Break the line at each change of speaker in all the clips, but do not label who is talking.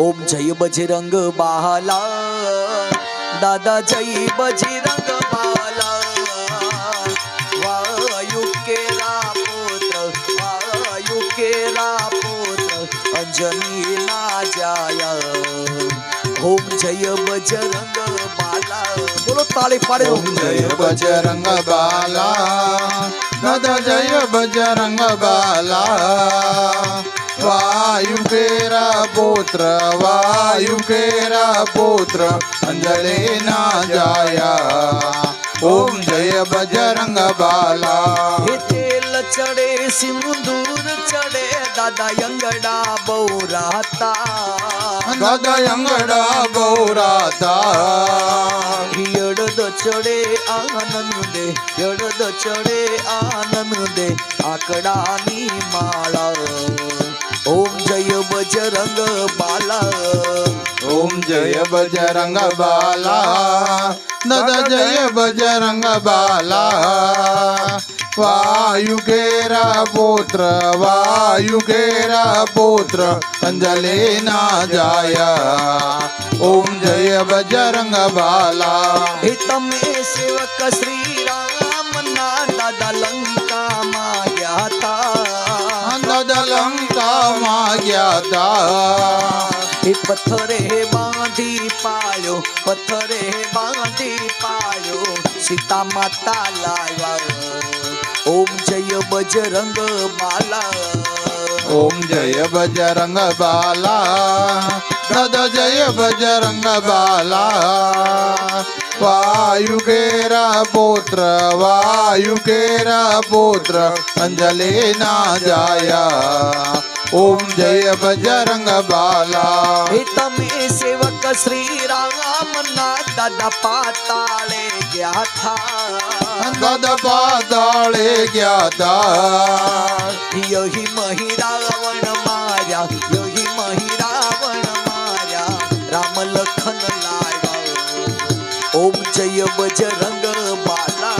ઓમ જય બજરંગ બાલા દાદા જય બજરંગ બાલા વાયુ કેરા પુત્ર વાયુ કેરા પુત્ર અંજની ના જાયા ઓમ જય બજરંગ બાલા બોલો તાળી પાડે
ઓમ જય બજરંગ બાલા દાદા જય બજરંગ બાલા વાયુ કેરા પુત્ર વાયુ કેરા પુત્ર અંજલે ના જાયા ઓમ જય બજરંગ બાલા
તેલ ચડે સિંદૂર ચડે દાદા અંગડા બહુ રાતા
દાદા અંગડા ગૌરાતા
યડદ ચડે આનંદ દે યડદ ચડે આનંદ દે આકડાની માળા ઓમ જય બજરંગ બાલા.
ઓમ જય બજરંગ બાલા. દાદા જય બજરંગ બાલા. વાયુ કેરા પુત્ર વાયુ કેરા પુત્ર અંજલિ ના જાય. ઓમ જય બજરંગ બાલા.
તમે સેવક શ્રી ગયા તા એ પથ્થરે બાંધી પાયો પથ્થરે બાંધી પાયો સીતા માતા લાવ્યા ઓમ જય બજરંગ બાલા
ઓમ જય બજરંગ બાલા દાદા જય બજરંગ બાલા વાયુ કેરા પુત્ર વાયુ કેરા પુત્ર અંજલિ ના જાયા ઓમ જય બજરંગ બાલા.
તમે સેવક શ્રી રામ ના દાદા પાતાળે ગયા થા.
દાદા પાતાળે ગયા તા
યહી મહી રાવણ માર્યા યહી મહી રાવણ માર્યા રામ લખન લાવ્યા. ઓમ જય બજરંગ બાલા.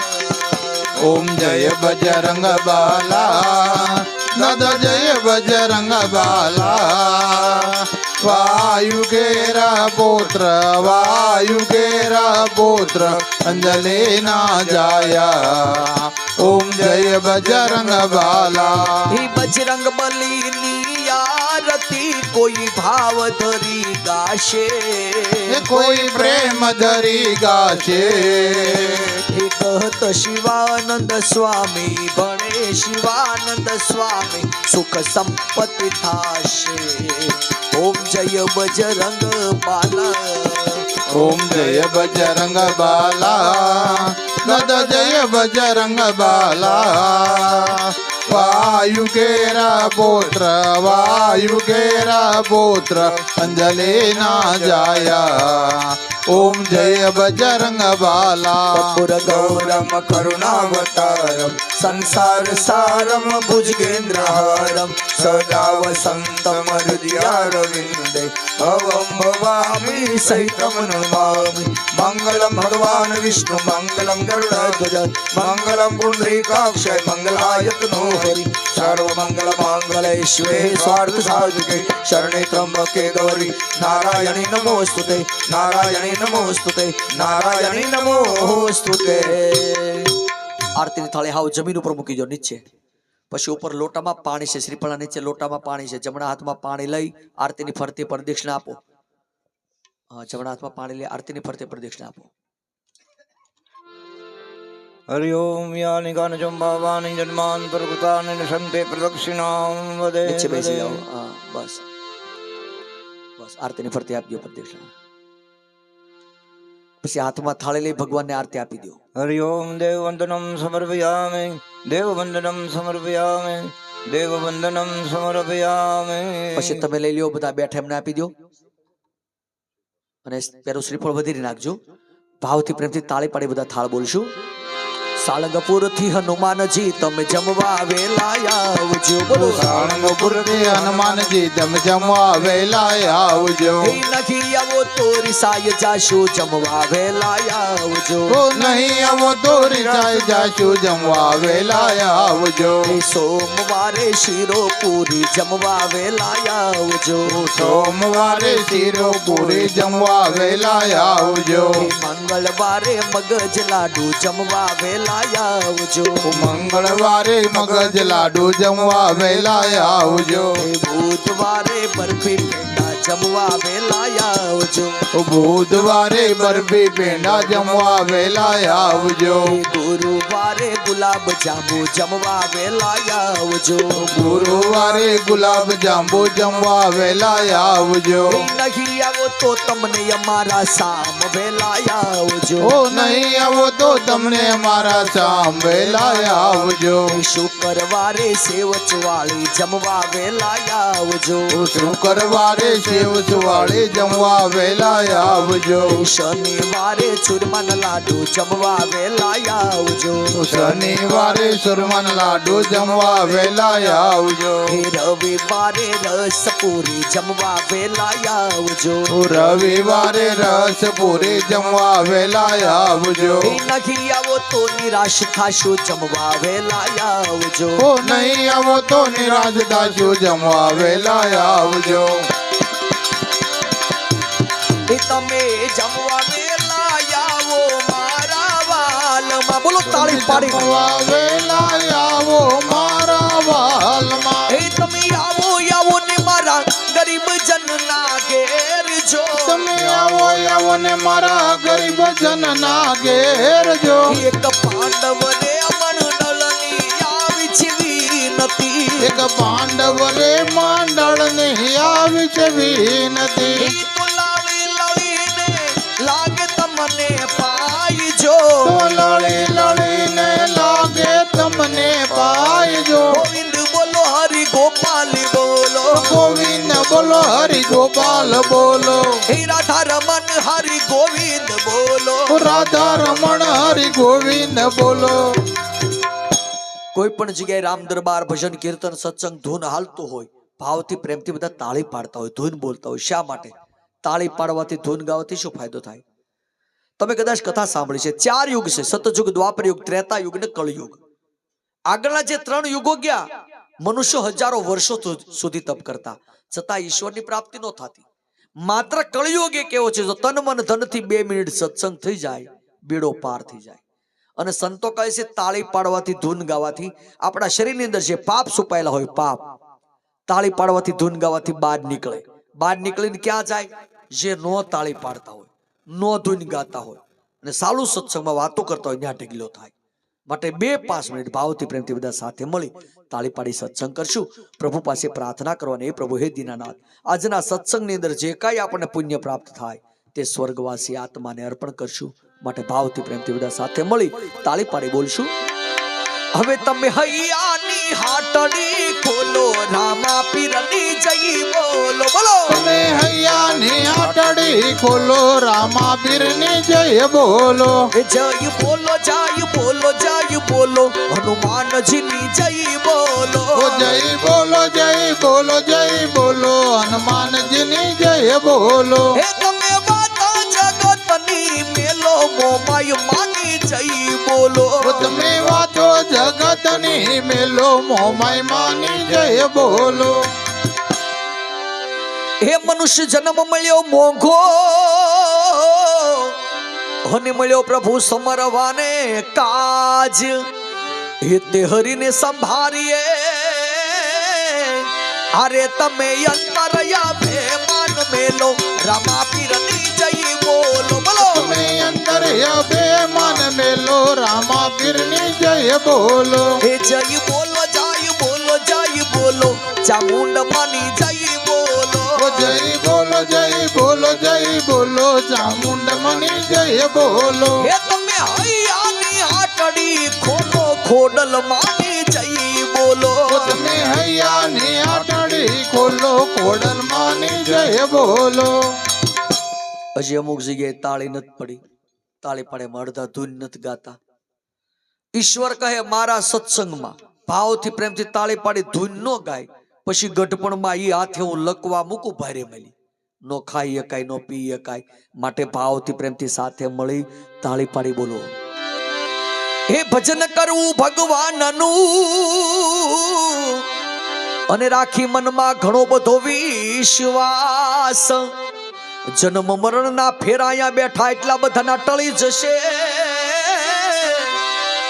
ઓમ જય બજરંગ બાલા. દાદા જય બજરંગ બાલા વાયુ ઘેરા પુત્ર વાયુ ઘેરા પુત્ર અંજલે ના જાયા ઓમ જય બજરંગ બાલા
બજરંગ બલીની આરતી કોઈ ભાવ ધરી ગાશે
કોઈ પ્રેમ ધરી ગાશે.
કહત શિવાનંદ સ્વામી ભણે શિવાનંદ સ્વામી સુખ સંપત્તિ થાશે. ઓમ જય બજરંગ બાલા.
ઓમ જય બજરંગ બાલા. દાદા જય બજરંગ બાલા. વાયુ કેરા પુત્ર, વાયુ કેરા પુત્ર, અંજલિ ના જાયા. ઓમ જય બજરંગ બાલા.
કપૂર, ગૌરમ, કરુણાવતારમ, સંસાર સારમ ભુજગેન્દ્રહારમ સદાવ સંતમ હૃદયારવિંદે. ભવમ ભવામી સહિતમ નમામિ મંગલમ ભગવાન વિષ્ણુ મંગલમ ગરુડધ્વજ મંગલમ પુંડરીકાક્ષય મંગલાયતનો હરિ સર્વમંગલ માંગલે શિવે સ્વાર્થ સાધકે શરણે ત્રંબકે ગૌરી નારાયણી નમોસ્તુતે નારાયણી નમોસ્તુતે નારાયણી નમોસ્તુતે આરતી થાળી હાવ જમીન ઉપર મૂકી જો નીચે. પછી ઉપર લોટામાં પાણી છે શ્રીફળા નીચે લોટામાં પાણી છે. જમણા હાથમાં પાણી લઈ આરતીની ફરતી પ્રદક્ષિણા આપો. જમણા હાથમાં પાણી લઈ આરતીની ફરતી પ્રદક્ષિણા આપો.
હરિ ઓમ યાની
નીચે
વદે.
હા બસ. બસ આરતીની ફરતી આપજો પ્રદક્ષિણા. પછી હાથમાં થાળી લઈ ભગવાનને આરતી આપી દો
હરિ ઓમ દેવવંદનમ સમર્પયામિ દેવવંદનમ દેવ દેવવંદનમ સમર્પયામે.
પછી તમે લઈ લ્યો બધા બેઠા એમને આપી દો અને પેલું શ્રીફળ વધારી નાખજો. ભાવથી પ્રેમથી તાળી પાડી બધા થાળ બોલશું. સાળંગપુરથી હનુમાનજી તમે જમવા વેલા આવજો બોલો
સાળંગપુરથી હનુમાનજી તમે જમવા વેલા આવજો
એ નથી આવો તો રિસાય જાશો જમવા વેલા આવજો
ઓ નહીં આવો તો રીસાઈ જાશું જમવા વેલા આવજો
એ સોમવારે શીરો પૂરી જમવા વેલા આવજો
સોમવારે શીરો પૂરી જમવા વેલા આવજો
એ મંગળવારે મગજ લાડુ જમવા વેલા આવજો.
મંગળવારે મગજ લાડુ જમવા વેલા આવજો.
બુધવારે બરફી પેંડા જમવા વેલા આવજો.
બુધવારે બરફી પેંડા જમવા વેલા આવજો.
ગુરુવારે ગુલાબ જાંબુ જમવા વેલા આવજો.
ગુરુવારે ગુલાબ જાંબુ જમવા વેલા આવજો.
નહીં તો તમને અમારા સામ વેલા આવજો
ઓ નહીં આવો તો તમને મારા સામ વેલા આવજો
એ શુક્રવારે સેવ ચવાળી જમવા વેલા આવજો
શુક્રવારે શિવ સુવાળી જમવા વેલા આવજો
એ શનિવારે ચૂરમાના લાડુ જમવા વેલા આવજો
શનિવારે સુરમન લાડુ જમવા વેલા આવજો
એ રવિવારે રસ પૂરી જમવા વેલા આવજો
રવિવારે રસ પૂરી જમવા વેલા આવજો.
નહીં આવો તો નિરાશ થાશો જમવા વેલા આવજો.
ઓ નહીં આવો તો નિરાશ થાશો જમવા વેલા આવજો.
તમે જમવા વેલા આવો મારા વાલમાં. બોલો તાળી પાડી.
વેલા આવો
ને મારા ગરીબ
જન ના ઘેરજો
એક પાંડવ રે આવી વિનતી
એક પાંડવ રે માંડળ ને આવી છે વિનતી
બોલો હરિ ગોપાલ બોલો. હે રાધા રમણ હરિ ગોવિંદ બોલો.
રાધા રમણ હરિ ગોવિંદ બોલો.
કોઈ પણ જગ્યાએ રામ દરબાર ભજન કીર્તન સત્સંગ ધૂન હાલતું હોય ભાવથી પ્રેમથી બધા તાળી પાડતા હોય ધૂન બોલતા હોય શા માટે? તાળી પાડવાથી ધૂન ગાવાથી શું ફાયદો થાય? તમે કદાચ કથા સાંભળી છે ચાર યુગ છે સતયુગ દ્વાપર યુગ ત્રેતા યુગ ને કળયુગ. આગળના જે ત્રણ યુગો ગયા મનુષ્ય હજારો વર્ષો સુધી તપ કરતા. છતાં ઈશ્વરની પ્રાપ્તિ ન થતી. માત્ર કળયુગ એક એવો છે, જો તન મન ધનથી બે મિનિટ સત્સંગ થઈ જાય, બેડો પાર થઈ જાય. અને સંતો કહે છે, તાળી પાડવાથી ધૂન ગાવાથી આપણા શરીરની અંદર જે પાપ છુપાયેલા હોય, પાપ. તાળી પાડવાથી ધૂન ગાવાથી બહાર નીકળે. બહાર નીકળીને ક્યાં જાય? જે નો તાળી પાડતા હોય, નો ધૂન ગાતા હોય. અને સાલું સત્સંગમાં વાતો કરતા હોય ત્યાં ઢગલો થાય. માટે બે પાંચ મિનિટ ભાવથી પ્રેમથી બધા સાથે મળી તાળી પાડી સત્સંગ કરશું. પ્રભુ પાસે પ્રાર્થના કરવાની એ પ્રભુ હે દીનાનાથ. આજના સત્સંગની અંદર જે કાંઈ આપણને પુણ્ય પ્રાપ્ત થાય તે સ્વર્ગવાસી આત્માને અર્પણ કરશું. માટે ભાવથી પ્રેમથી બધા સાથે મળી તાળી પાડી બોલશું. હવે તમે હૈયાની હાટડી ખોલો રામા પીરની જઈ બોલો બોલો.
તમે હૈયાની હાટડી ખોલો રામા પીરની જય બોલો.
જય બોલો જય બોલો જય બોલો હનુમાનજીની જય બોલો.
જય બોલો જય બોલો જય બોલો હનુમાનજીની જય બોલો.
હે તમે માતા જગતની મેલો મોમાય માની જય બોલો.
તમે વાતો જગતની મેલો મોમાય માની જય બોલો.
હે મનુષ્ય જન્મ મળ્યો મોંઘો. હને મળ્યો પ્રભુ સમરવાને કાજ. હે તે હરીને સંભાળીએ અરે તમે અંતરયા ભેમાન મેલો. રમા પીરની જઈ બોલો બોલો.
તમે અંદર બે મન મેલો. રામા પીરની જય બોલો.
હે જય બોલો જય બોલો જય બોલો. ચામુંડ માની જય બોલો.
જય બોલો જય બોલો જય બોલો. ચામુંડ માની જય બોલો.
હે તમે હૈયાની હાટડી ખોલો ખોડલ માની જય બોલો.
તમે હૈયાની આટડી ખોલો ખોડલ માની જય બોલો.
હજી અમુક જગ્યાએ તાળી નથી પડી. તાળી પડે અડધા ધૂન નથી ગાતા. ઈશ્વર કહે, મારા સત્સંગમાં ભાવથી પ્રેમથી તાળી પાડી ધૂન ન ગાય. પછી ગઢપણમાં એ હાથે હું લકવા મૂકું, ભારે મળી નો ખાઈ શકાય નો પી શકાય માટે ભાવથી પ્રેમથી સાથે મળી તાળી પાડી બોલો. હે ભજન કરવું ભગવાનનું અને રાખી મનમાં ઘણો બધો વિશ્વાસ. જન્મ મરણના ફેરાયા બેઠા એટલા બધાના ટળી જશે.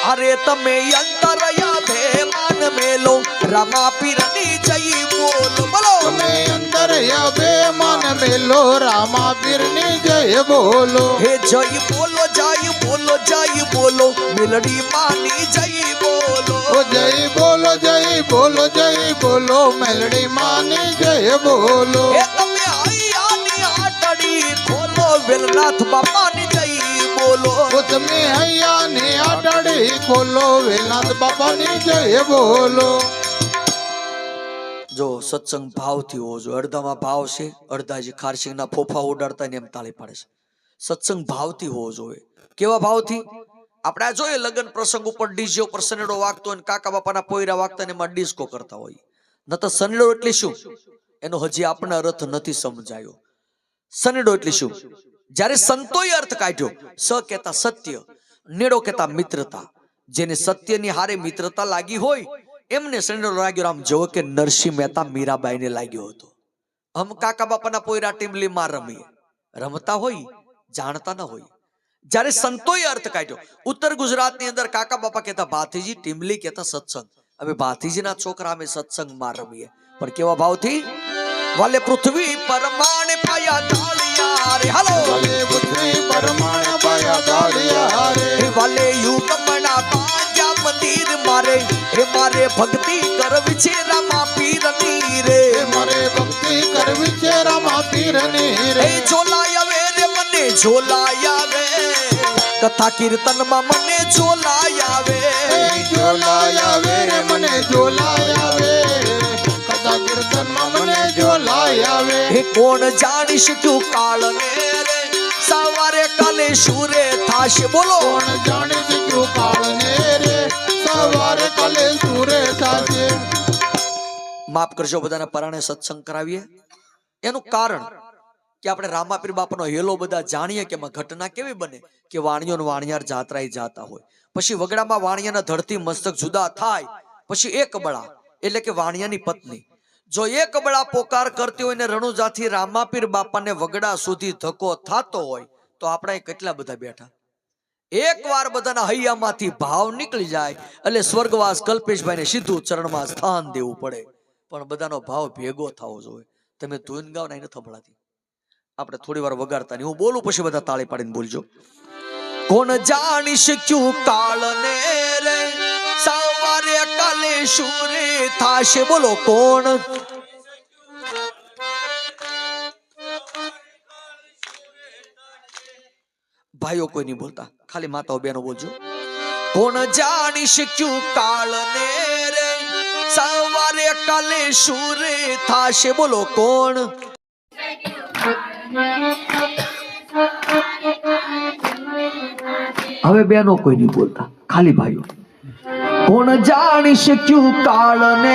અરે તમે અંતરયા ભેમાન મેલો રમા પીરની જઈ બોલો બોલો.
તમે અંતરયા બે મન મેલો રામા પીરની જય બોલો.
હે જય બોલો જય બોલો જય બોલો મેલડી માની જય બોલો.
ઓ જય બોલો જય બોલો જય બોલો મેલડી માની જય બોલો.
હે તમે હૈયાની આટડી ખોલો વેલનાથ બાપાની
તમે અહીંયા ને આટડી ખોલો વેલાદ બાપાની જય બોલો.
જો સત્સંગ ભાવથી હોવો જોઈએ અડધામાં ભાવ છે, અડધા જે ખારસિંગના ફોફા ઉડાડતા એમ તાળી પાડે છે. સત્સંગ ભાવથી હોવો જોઈએ. કેવા ભાવથી? આપણે આ જોઈએ લગ્ન પ્રસંગ ઉપર ડીજે ઉપર સનેડો વાગતો હોય કાકા બાપાના પોયરા વાગતા એમાં ડિસ્કો કરતા હોય. ન તો સનેડો એટલે શું? એનો હજી આપણને અર્થ નથી સમજાયો. સનેડો એટલે શું? જ્યારે સંતોએ અર્થ કાઢ્યો, સ કહેતા સત્ય, નેડો કહેતા મિત્રતા. જેને સત્યની હારે મિત્રતા લાગી હોય, એમને સનેડો લાગ્યો આમ જો કે નરસિંહ મહેતા મીરાબાઈને લાગ્યો હતો. હમ કાકા બાપાના પોયરા ટીમલીમાં રમીએ. રમતા હોય, જાણતા ન હોય. જ્યારે સંતોએ અર્થ કાઢ્યો, ઉત્તર ગુજરાતની અંદર કાકા બાપા કહેતા ભાતીજી ટીમલી કહેતા સત્સંગ. હવે ભાતીજીના છોકરા અમે સત્સંગમાં રમીએ. પણ કેવા ભાવથી? વાલે પૃથ્વી પરમાણે પાયા તાળિયા રે. હાલો.
ભલે પૃથ્વી પરમાણ પાયા ગાડિયા રે.
વાલે યુગમણા પાંજા મંદિર મારે. હે મારે ભક્તિ કરવી છે રામા પીરની રે.
મારે ભક્તિ કરવી છે રામા પીરની રે.
ઝોલાય આવે રે મને ઝોલાય આવે કથા કીર્તનમાં મને ઝોલાય આવે
એ ઝોલાયા વે મને ઝોલાયા વે.
કોણ જાણી શક્યું કાળને રે? સવારે કાલે સુરે થાશે બોલો.
કોણ જાણી શક્યું કાળને રે? સવારે કાલે સુરે થાશે.
માફ કરજો બધાને પરાણે સત્સંગ કરાવીએ. એનું કારણ કે આપણે રામાપીર બાપાનો હેલો બધા જાણીએ કે એમાં ઘટના કેવી બને કે વાણિયો ને વાણિયાર જાત્રા જાતા હોય. પછી વગડામાં વાણિયાના ધરતી મસ્તક જુદા થાય. પછી એક બળા એટલે કે વાણિયાની પત્ની. જો એક બળા પોકાર કરતી હોય ને રણુજાથી રામાપીર બાપાને વગડા સુધી ધક્કો થતો હોય, તો આપણે કેટલા બધા બેઠા? એક વાર બધાના હૈયામાંથી ભાવ નીકળી જાય, એટલે સ્વર્ગવાસ કલ્પેશભાઈને સીધું ચરણમાં સ્થાન દેવું પડે. પણ બધાનો ભાવ ભેગો થવો જોઈએ. તમે ધૂન ગાવ ને થંભળાતી આપણે થોડી વાર વગાડતા નહીં. હું બોલું પછી બધા તાળી પાડીને બોલજો. કોણ જાણી શક્યું કાળને રે? સવારે કાલે શુરે થાશે બોલો કોણ ભાઈઓ કોઈ નહીં બોલતા ખાલી માતાઓ બેનો બોલજો કોણ જાણી શક્યું કાળને રે સવારે કાલે સુરે થાશે બોલો કોણ હવે બેનો કોઈ નહીં બોલતા ખાલી ભાઈઓ કોણ જાણી શક્યું કાળને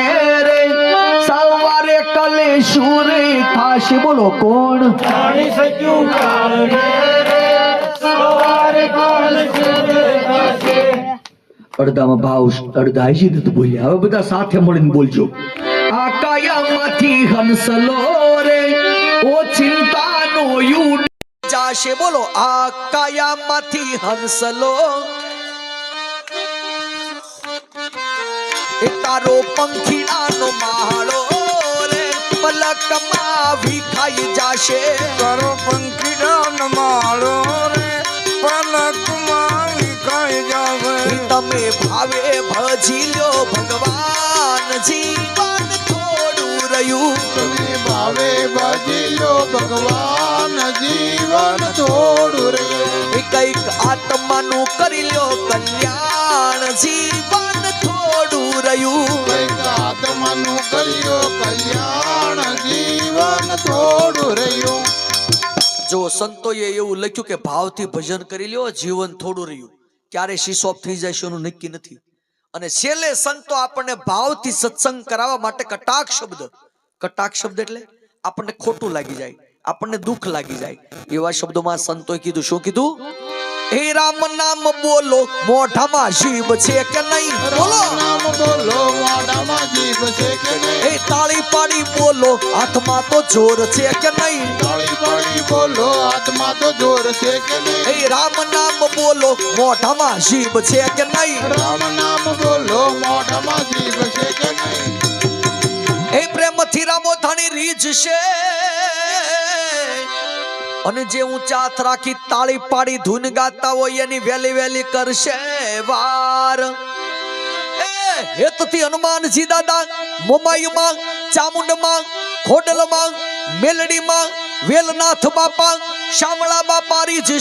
રે? સવારે કાલે શુરે થાશે બોલો કોણ? અડધામાં ભાવ અડધા હજી નથી બોલ્યા. હવે બધા સાથે મળીને બોલજો. આ કાયામાંથી હંસલો રે. ઓ ચિંતાનો યુ જાશે બોલો આ કાયામાંથી હંસલો એ તારો પંખીડાનો માળો રે પલકમાં વિખાઈ જાશે.
કરો પંખીડાનો માળો રે પલકમાં વિખાઈ જાવે
તમે ભાવે ભજી લ્યો ભગવાન જીવન થોડું રહ્યું.
તમે ભાવે ભજી લ્યો ભગવાન જીવન થોડું
રહ્યું. કંઈક આત્માનું કરી લ્યો કલ્યાણ જીવન
કંઈક આત્માનું કર્યો કલ્યાણ જીવન થોડું રહ્યું.
જો સંતોએ એવું લખ્યું કે ભાવથી ભજન કરી લ્યો જીવન થોડું રહ્યું. ક્યારે શિશોપ થઈ છે એનું નક્કી નથી. અને છેલ્લે સંતો આપણને ભાવથી સત્સંગ કરાવવા માટે કટાક્ષ શબ્દ કટાક્ષ શબ્દ એટલે આપણને ખોટું લાગી જાય આપણને દુઃખ લાગી જાય. એવા શબ્દોમાં સંતોએ કીધું શું કીધું? હે રામ નામ બોલો મોઢામાં જીભ છે કે નહીં? બોલો.
નામ બોલો મોઢામાં જીભ છે કે નહીં?
હે તાળી પાડી બોલો હાથમાં તો જોર છે કે નહીં?
તાળી પાડી બોલો હાથમાં તો જોર છે કે નહીં?
હે રામ નામ બોલો મોઢામાં જીભ છે કે નહીં?
રામ નામ બોલો મોઢામાં જીભ છે કે નહીં?
હે પ્રેમથી રામો થાણી રીજ છે અને જે ઊંચા હાથ રાખી તાળી પાડી ધૂન ગાતા હોય એની વેલી વેલી કરશે વાર. એ હેતથી હનુમાનજી દાદા મોમાઈમાં ચામુંડમાં, ખોડલમાં, મેલડીમાં, વેલનાથ બાપા, શામળા બાપા રીજ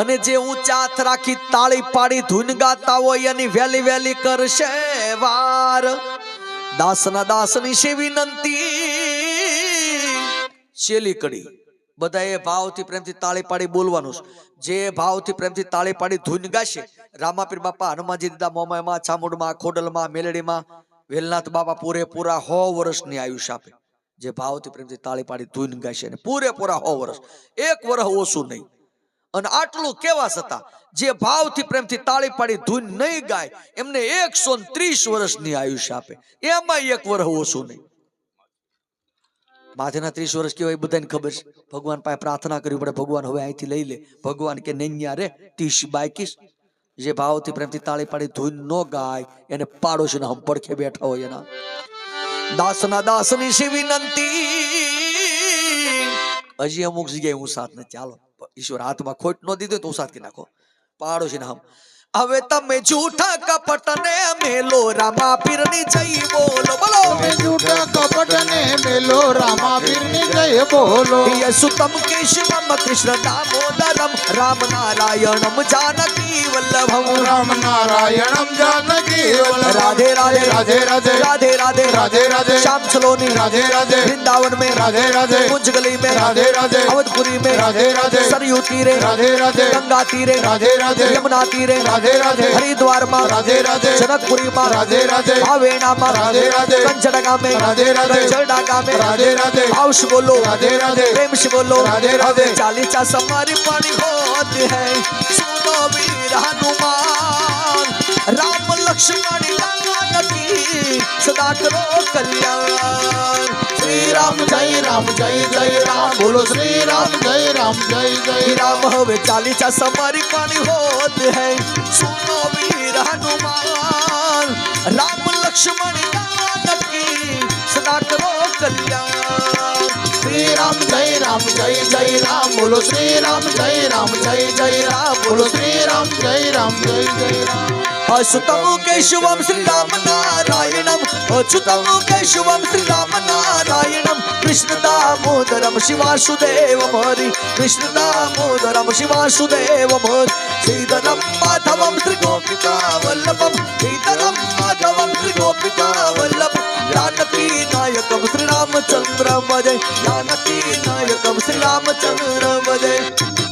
અને જે ઊંચા હાથ રાખી તાળી પાડી ધૂન ગાતા હોય એની વેલી વેલી કરશે વાર. દાસના દાસની છે વિનંતી છેલ્લી કડી. બધાએ ભાવથી પ્રેમથી તાળી પાડી બોલવાનું જે ભાવથી પ્રેમથી તાળી પાડી ધૂન ગાશે, રામાપીર બાપા, હનુમાનજી દીદા મોમાયમાં છામુડમાં ખોડલમાં, મેલડીમાં, વેલનાથ બાપા પૂરેપૂરા હો વર્ષની આયુષ્ય આપે. જે ભાવથી પ્રેમથી તાળી પાડી ધૂન ગાશે અને પૂરેપૂરા હો વર્ષ. એક વર્ષ ઓછું નહીં. અને આટલું કેવા છતાં, જે ભાવથી પ્રેમથી તાળી પાડી ધૂન નહીં ગાય, એમને એકસો ત્રીસ વર્ષની આયુષ્ય આપે. એમાં એક વર્ષ ઓછું નહીં. માથેના ત્રીસ વર્ષ કહેવાય બધાને ખબર છે. ભગવાન પાસે પ્રાર્થના કરવી પડે, ભગવાન હવે અહીંથી લઈ લે. ભગવાન કે નૈયા રે ત્રીસ બાયકીસ. જે ભાવથી પ્રેમથી તાળી પાડી, ધૂન ન ગાય. એને પાડોશીના હમ પડખે બેઠા હોય એના. દાસના દાસની છે વિનંતી? હજી અમુક જગ્યાએ હું સાથ ને ચાલો ઈશ્વર હાથમાં ખોટ ન દીધો તો હું સાથ કે નાખો. પાડોશીના હમ. હવે તમે જૂઠા કપટ ને મેલો રામા પીરની જઈ બોલો બોલો.
તમે જૂઠા કપટ ને મેલો રામા પીરની જય બોલો.
યસુતમ કેશવમ કૃષ્ણ દામોદરમ રામ નારાયણમ જાનકી વલ્લભમ.
રામ નારાયણમ જાનકી
राधे राधे
राधे राधे
राधे राधे
राधे राधे
श्याम सलोनी
राधे राधे
वृंदावन में
राधे राधे
कुछ गली में
राधे राधे
अवधपुरी में
राधे राधे
सरयू तीरे
राधे राधे
गंगा तीरे
राधे राधे
यमुना तीरे
राधे राधे
हरिद्वार माँ
राधे राधे
जनकपुरी माँ
राधे राधे
आवेणा माँ
राधे राधे
कंचनगा में
राधे राधे
चरडागा में
राधे राधे
आउश बोलो
राधे राधे
प्रेम से बोलो
राधे राधे
चालीसा समारी पानी होती है सुनो वीर हनुमान राम લક્ષ્મણ સદા કરો કલ્યાણ શ્રી રામ
જય રામ જય જય રામ બોલો શ્રી રામ જય રામ જય જય
રામ હવે ચાલીસા સમારી પાણી હોત હૈ સુનો વીર હનુમાન રામ લક્ષ્મણ સદા કરો કલ્યાણ
શ્રી રામ જય રામ જય જય રામ બોલો શ્રી રામ જય રામ જય જય રામ બોલો શ્રી રામ જય રામ જય જય રામ
અશુતમુ કેશવમ શ્રી રામ નારાયણમ અચ્યુતમુ કેશવમ શ્રી રામ નારાયણમ કૃષ્ણ દામોદરમ શિવાસુદેવમ હરિ કૃષ્ણ દામોદરમ શિવાસુદેવમ હરિ, શ્રીધરમ માધવમ શ્રી ગોપિકા વલ્લભમ શ્રીધરમ માધવમ શ્રી ગોપિકા વલ્લભ જાનકી નાયકમ શ્રી રામચંદ્ર ભજય જાનકી નાયકમ શ્રી રામચંદ્ર ભજય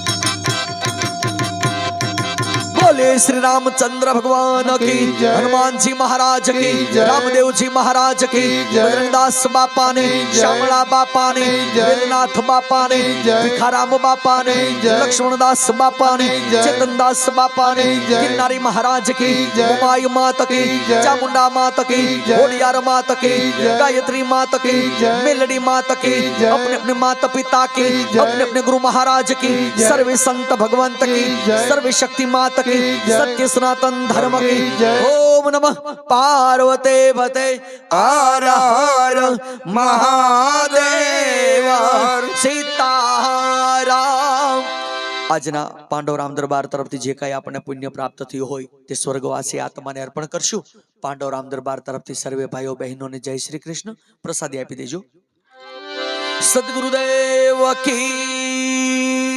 बोले श्री रामचंद्र भगवान की हनुमान जी महाराज की रामदेव जी महाराज की। बजरंगदास बापा ने श्यामला बापा ने
की
वेलनाथ बापा ने भिखाराम बापा ने लक्ष्मण दास बापा ने चेतन दास बापा ने किन्नारी महाराज की
की
मात की चामुंडा मात की
जय।
मात की गायत्री मात की मेलडी मात की अपने अपने माता पिता की अपने अपने गुरु महाराज की सर्वे संत भगवंत की सर्वे शक्ति मात की સત્ય સનાતન
ધર્મ કી
ઓમ નમઃ પાર્વતે ભતે
હર હર મહાદેવ
સીતારામ આજના પાંડવરામ દરબાર તરફથી જે કાંઈ આપણને પુણ્ય પ્રાપ્ત થયું હોય તે સ્વર્ગવાસી આત્માને અર્પણ કરશું. પાંડવરામ દરબાર તરફથી સર્વે ભાઈઓ બહેનોને જય શ્રી કૃષ્ણ. પ્રસાદી આપી દેજો. સદગુરુદેવ કી